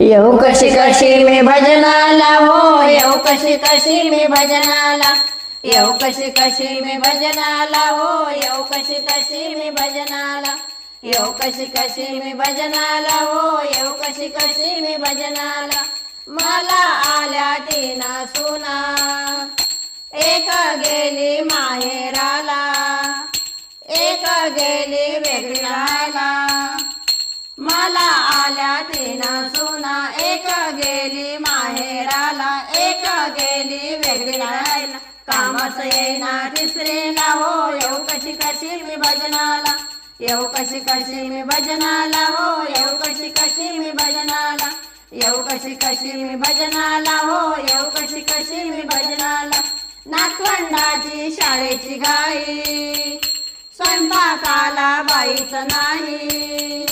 येऊ कशी कशी मी भजनाला हो येऊ कशी कशी मी भजनाला. येऊ कशी कशी मी भजनाला हो येऊ कशी कशी मी भजनाला. येऊ कशी कशी मी भजनाला हो येऊ कशी कशी मी भजनाला. मला आल्या तीना सुना एक गेली माहेराला. एक गेली वेगळी राहायला मला आल्या तीन सुना एक गेली माहेराला एक गेली वेगळी राहायला कामाचं येईना तिसरीला हो येऊ कशी कशी मी भजनाला. येऊ कशी कशी मी भजनाला हो येऊ कशी कशी मी भजनाला. येऊ कशी कशी मी भजनाला हो येऊ कशी कशी मी भजनाला. नातवंडाची शाळेची गाई स्वयंपाकाला बाईच नाही.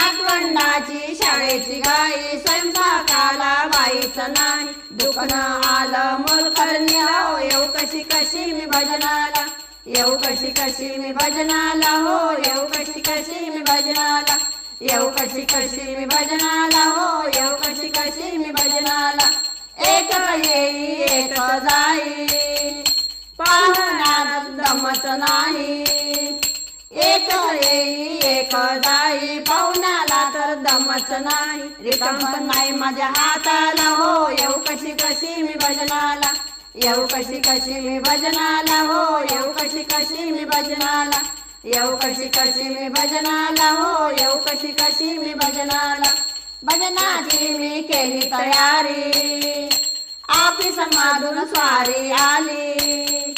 नातवंडाची शाळेची गाई स्वयंपाकाला बाईच नाही दुखणं आलं मोलकरणी हो येऊ कशी कशी मी भजनाला. येऊ कशी कशी मी भजनाला हो येऊ कशी कशी मी भजनाला. येऊ कशी कशी मी भजनाला हो येऊ कशी कशी मी भजनाला. एक येई एक जाई. पाहणार दमत नाही. एक येई एक जाई. रिकामच नाही रिकाम पण नाही माझ्या हाताला. हो येऊ कशी कशी मी भजनाला. येऊ कशी कशी मी भजनाला. हो येऊ कशी कशी मी भजनाला. येऊ कशी कशी मी भजनाला. हो येऊ कशी कशी मी भजनाला. भजनाची मी केली तयारी. आपली समाधून स्वारी आली.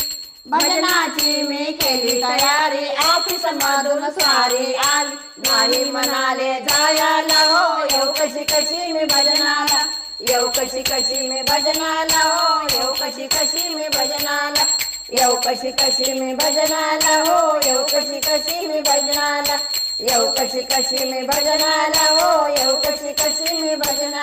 भजनाची मी केली तयारी. ऑफिस मधून स्वारी आली. नाही म्हणाले जायला हो येऊ कशी कशी मी भजनाला. येऊ कशी कशी मी भजनाला हो येऊ कशी कशी मी भजनाला. येऊ कशी कशी मी भजनाला हो येऊ कशी कशी मी भजनाला. येऊ कशी कशी मी भजनाला हो येऊ कशी कशी मी भजनाला.